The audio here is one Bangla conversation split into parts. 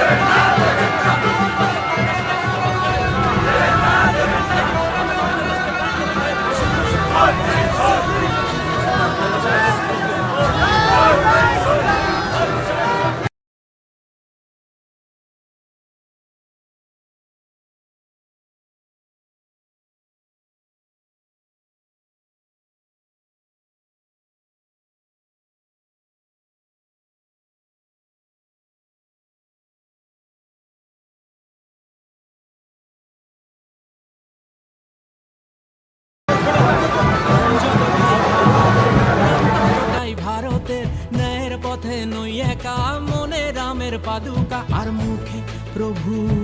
America! pro Bruno.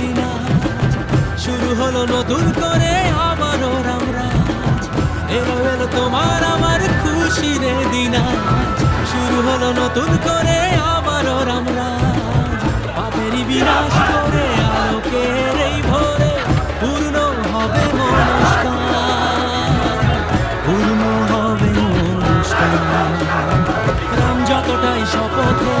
দিনা শুরু হলো নতুন করে আবারও রামরাজ এলো এলো তোমার আমার খুশি রে দিনা। শুরু হলো নতুন করে আবারও রামরাজ পাপেরই বিনাশ করে আলোকের এই ভোরে পূর্ণ হবে মনস্কার। পূর্ণ হবে মনস্কার। রাম যতটাই শপথে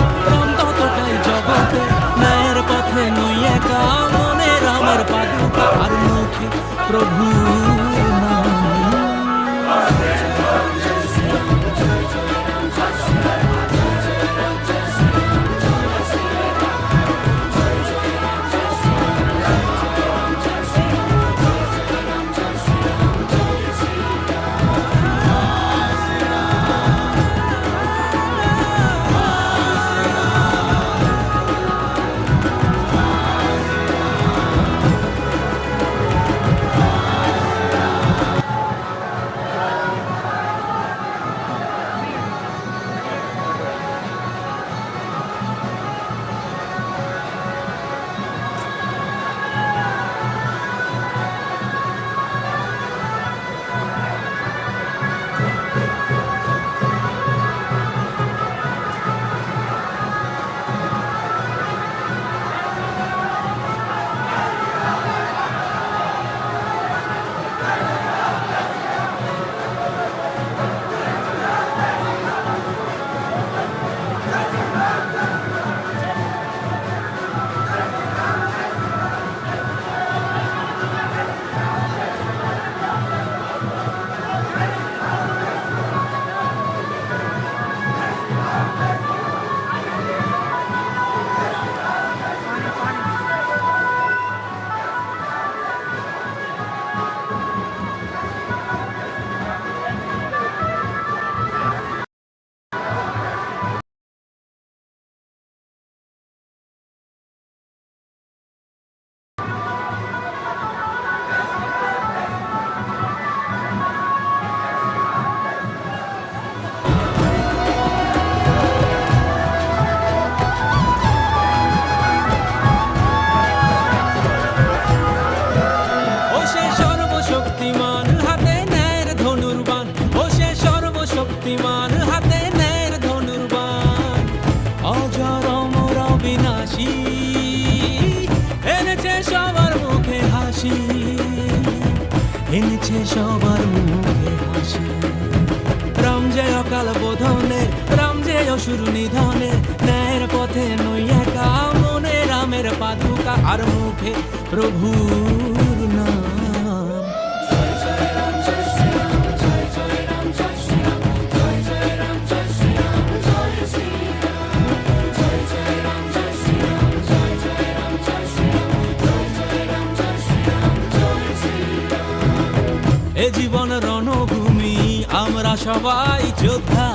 দেখে সবার মুখে হাসি। রাম যে অকাল বোধনের রাম যে অসুর নিধনের ন্যায়ের পথে নইয়া কা মনে রামের পাদুকা আর মুখে প্রভু। জীবন রণভূমি আমরা সবাই যোদ্ধা।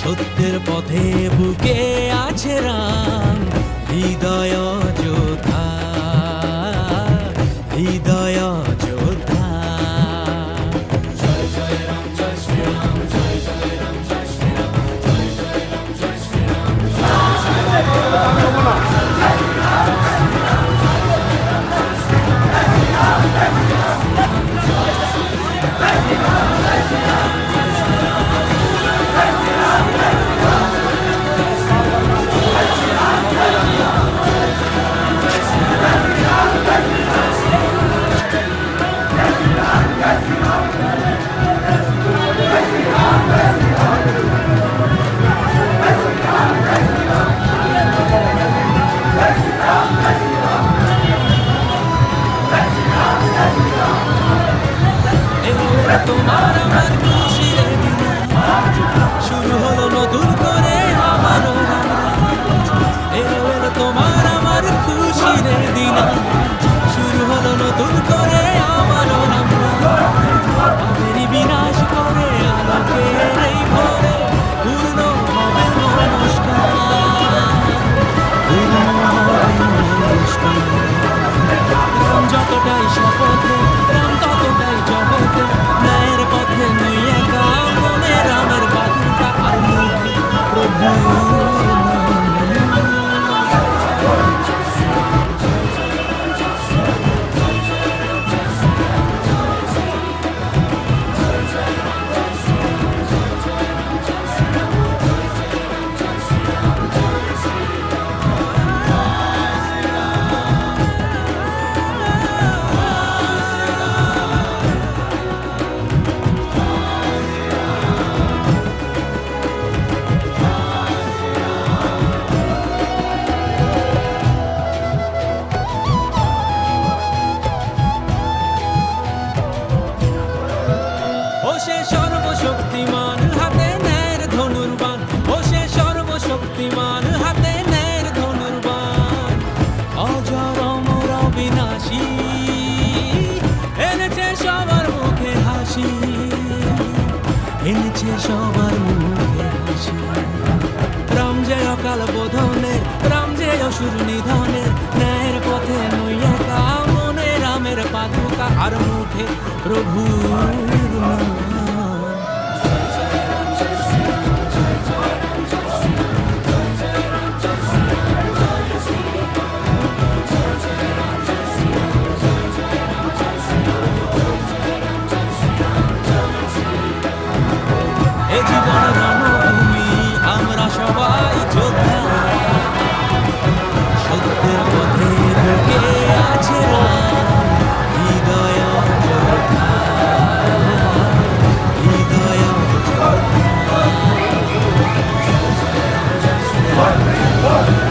সত্যের পথে বুকে আছে রাম হৃদয় যোদ্ধা। হৃদয় হাসি সবার রাম জয় অকাল বোধনের, রাম জয় অসুর নিধনের, ন্যায়ের পথে নইয়া কা মনে রামের পাদুকা, আর মুঠে প্রভু One, one.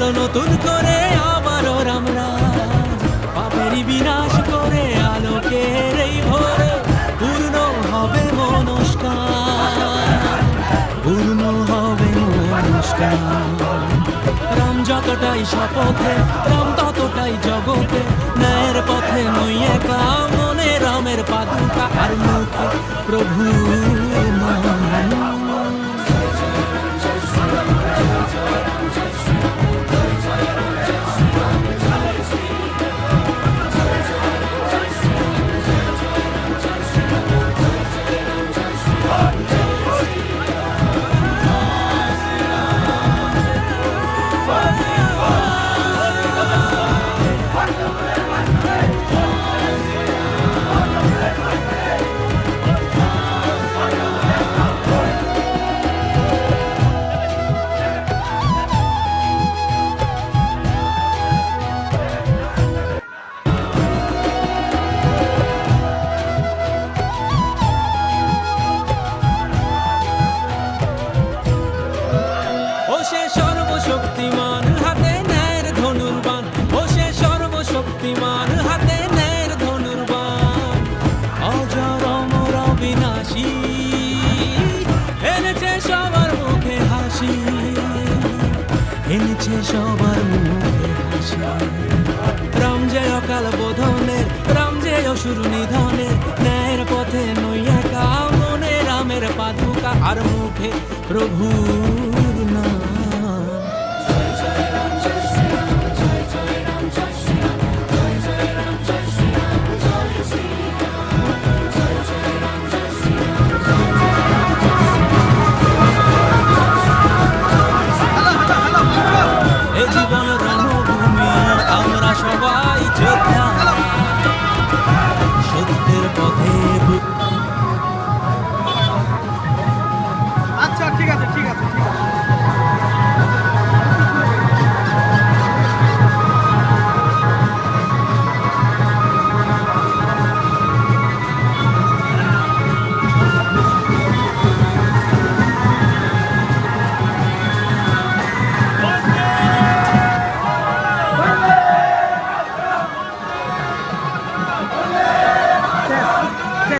চলো নতুন করে আবারও আমরা পাপেরই বিনাশ করে আলোকের এই ভোরে, পূর্ণ হবে মনস্কার। পূর্ণ হবে মনস্কার। রাম যতটাই শপথে, রাম ততটাই জগতে, ন্যায়ের পথে নই একা মনে রামের পাদুকা আর মুখে প্রভু মা বিনাশী এনেছে সবার মুখে হাসি, এনেছে সবার মুখে হাসি। রাম যে অকাল বোধনের, রাম যে অসুর নিধনের, ন্যায়ের পথে নইয়া মনে রামের পাদুকা, আর মুখে প্রভু